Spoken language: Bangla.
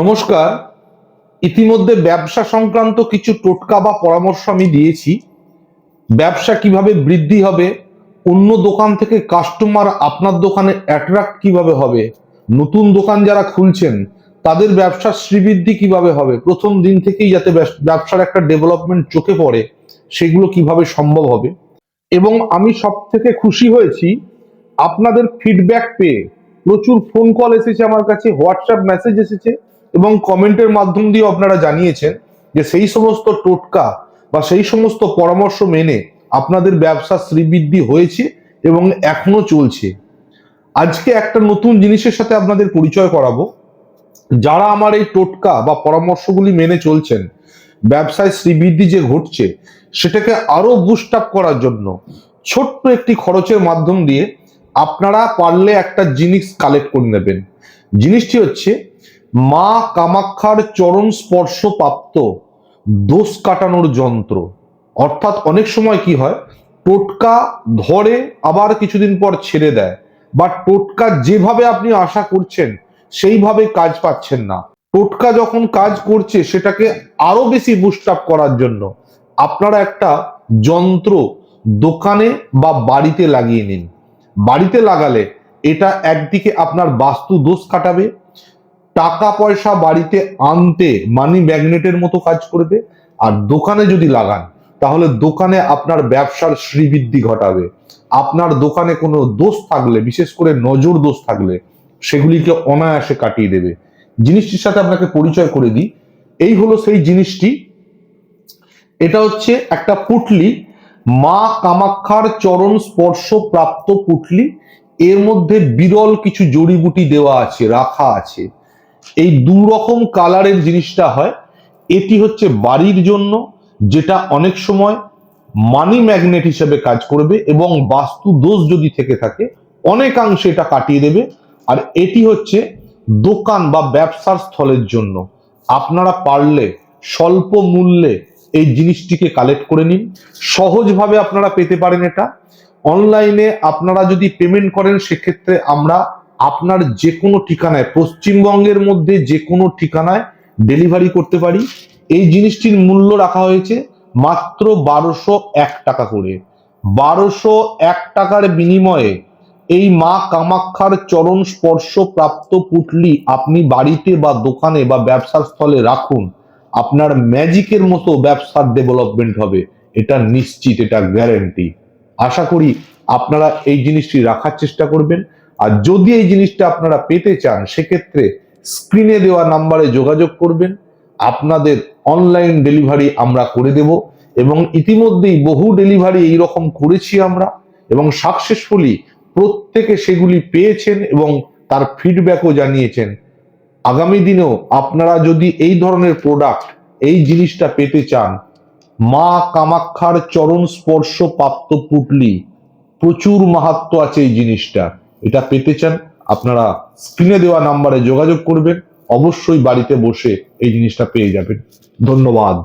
নমস্কার। ইতিমধ্যে ব্যবসা সংক্রান্ত কিছু টোটকা বা পরামর্শ আমি দিয়েছি। ব্যবসা কীভাবে বৃদ্ধি হবে, অন্য দোকান থেকে কাস্টমার আপনার দোকানে অ্যাট্রাক্ট কীভাবে হবে, নতুন দোকান যারা খুলছেন, তাদের ব্যবসার শ্রীবৃদ্ধি কীভাবে হবে, প্রথম দিন থেকেই যাতে ব্যবসার একটা ডেভেলপমেন্ট চোখে পড়ে, সেগুলো কীভাবে সম্ভব হবে। এবং আমি সব থেকে খুশি হয়েছি, আপনাদের ফিডব্যাক পেয়ে প্রচুর ফোন কল এসেছে আমার কাছে হোয়াটসঅ্যাপ মেসেজ এসেছে। এবং কমেন্টের মাধ্যম দিয়ে আপনারা জানিয়েছেন যে সেই সমস্ত টোটকা বা সেই সমস্ত পরামর্শ মেনে আপনাদের ব্যবসা শ্রীবৃদ্ধি হয়েছে এবং এখনও চলছে। আজকে একটা নতুন জিনিসের সাথে আপনাদের পরিচয় করাবো। যারা আমার এই টোটকা বা পরামর্শগুলি মেনে চলছেন, ব্যবসায় শ্রীবৃদ্ধি যে ঘটছে, সেটাকে আরও বুস্ট আপ করার জন্য ছোট্ট একটি খরচের মাধ্যম দিয়ে আপনারা পারলে একটা জিনিস কালেক্ট করে নেবেন। জিনিসটি হচ্ছে মা কামাক্ষার চরণ স্পর্শ প্রাপ্ত দোষ কাটানোর যন্ত্র। অর্থাৎ অনেক সময় কি হয়, টোটকা ধরে আবার কিছুদিন পর ছেড়ে দেয়, বা টোটকা যেভাবে আপনি আশা করছেন, সেইভাবে কাজ পাচ্ছেন না। টোটকা যখন কাজ করছে, সেটাকে আরও বেশি বুস্ট আপ করার জন্য আপনারা একটা যন্ত্র দোকানে বা বাড়িতে লাগিয়ে নিন। বাড়িতে লাগালে এটা একদিকে আপনার বাস্তু দোষ কাটাবে টাকা পয়সা বাড়িতে আনতে মানি ম্যাগনেটের মতো কাজ করবে, আর দোকানে যদি লাগান, তাহলে দোকানে আপনার ব্যবসার শ্রীবৃদ্ধি ঘটাবে। আপনার দোকানে কোনো দোষ থাকলে, বিশেষ করে নজর দোষ থাকলে, সেগুলিকে অনায়াসে কাটিয়ে দেবে। জিনিসটির সাথে আপনাকে পরিচয় করে দিই। এই হলো সেই জিনিসটি। এটা হচ্ছে একটা পুটলি। মা কামাক্ষার চরণ স্পর্শ প্রাপ্ত পুটলি। এর মধ্যে বিরল কিছু জড়িবুটি দেওয়া আছে, রাখা আছে। এই দু রকম কালারের জিনিসটা হয়। এটি হচ্ছে বাড়ির জন্য, যেটা অনেক সময় মানি ম্যাগনেট হিসেবে কাজ করবে এবং বাস্তু দোষ যদি থেকে থাকে, অনেকাংশে এটা কাটিয়ে দেবে। আর এটি হচ্ছে দোকান বা ব্যবসার স্থলের জন্য। আপনারা পারলে স্বল্প মূল্যে এই জিনিসটিকে কালেক্ট করে নিন। সহজভাবে আপনারা পেতে পারেন এটা। অনলাইনে আপনারা যদি পেমেন্ট করেন, সেক্ষেত্রে আমরা আপনার যে কোনো ঠিকানায়, পশ্চিমবঙ্গের মধ্যে যে কোনো ঠিকানায় ডেলিভারি করতে পারি। এই জিনিসটির মূল্য রাখা হয়েছে মাত্র বারোশো এক টাকা করে। বারোশো এক টাকার বিনিময়ে এই মা কামাক্ষার চরণ স্পর্শ প্রাপ্ত পুটলি আপনি বাড়িতে বা দোকানে বা ব্যবসার স্থলে রাখুন। আপনার ম্যাজিকের মতো ব্যবসার ডেভেলপমেন্ট হবে। এটা নিশ্চিত, এটা গ্যারেন্টি আশা করি আপনারা এই জিনিসটি রাখার চেষ্টা করবেন। আর যদি এই জিনিসটা আপনারা পেতে চান, সেক্ষেত্রে স্ক্রিনে দেওয়া নাম্বারে যোগাযোগ করবেন। আপনাদের অনলাইন ডেলিভারি আমরা করে দেব এবং ইতিমধ্যেই বহু ডেলিভারি এই রকম করেছি আমরা এবং সাকসেসফুলি প্রত্যেকে সেগুলি পেয়েছেন এবং তার ফিডব্যাকও জানিয়েছেন। আগামী দিনেও আপনারা যদি এই ধরনের প্রোডাক্ট এই জিনিসটা পেতে চান, মা কামাক্ষার চরণ স্পর্শ প্রাপ্ত পুটলি, প্রচুর মাহাত্ম আছে এই জিনিসটা এটা পেতে চান, আপনারা স্ক্রিনে দেওয়া নাম্বারে যোগাযোগ করবেন, অবশ্যই বাড়িতে বসে এই জিনিসটা পেয়ে যাবেন। ধন্যবাদ।